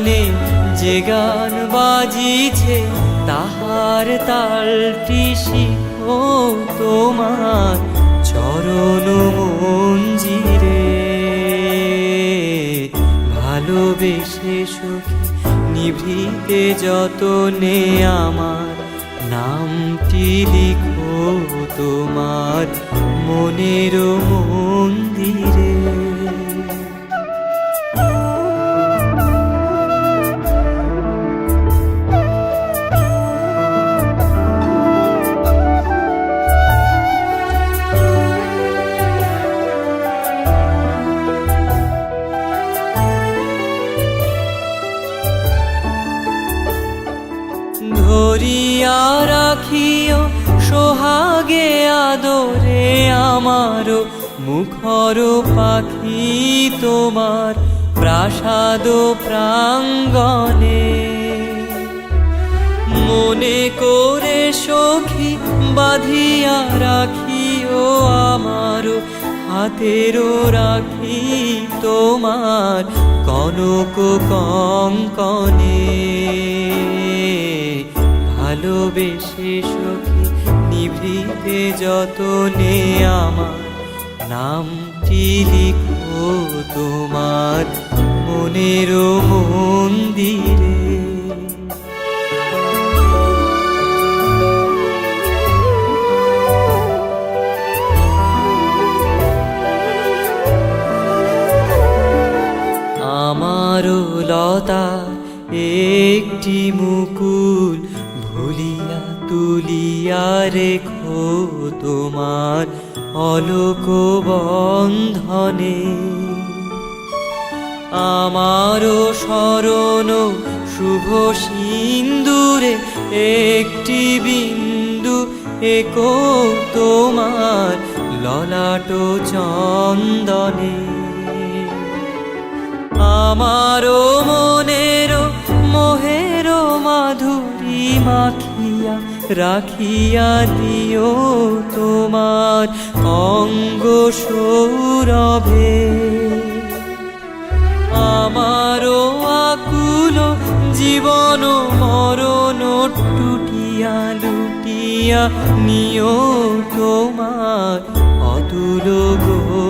পরাণে যে গান বাজিছে, তাহার তালটি শিখো তোমার চরণ মঞ্জিরে। ভালোবেসে সখী নিভৃতে যতনে আমার নামটি লিখো তোমার মনের রাখিও সোহাগে আদরে আমারও মুখর পাখি তোমার প্রাসাদ প্রাঙ্গণে। মনে করে সখী বাঁধিয়া রাখিও আমারও, হাতেরও রাখি তোমার কনক কঙ্কনে। ভালোবেসে সখী নিভৃতে যতনে আমার নামটি লিখো তোমার মনের মন্দিরে। আমারও লতা একটি মুকুল তুলিয়া রেখো তোমার অলোক বন্ধনে। আমারও স্মরণ শুভ সিন্দুরে, একটি বিন্দু একো তোমার ললাট চন্দনে। আমারও মনের মাখিয়া রাখিয়া দিও তোমার অঙ্গ সৌরভে। আমারও আকুল জীবন মরণ টুটিয়া লুটিয়া নিও তোমার অতুল গৌরবে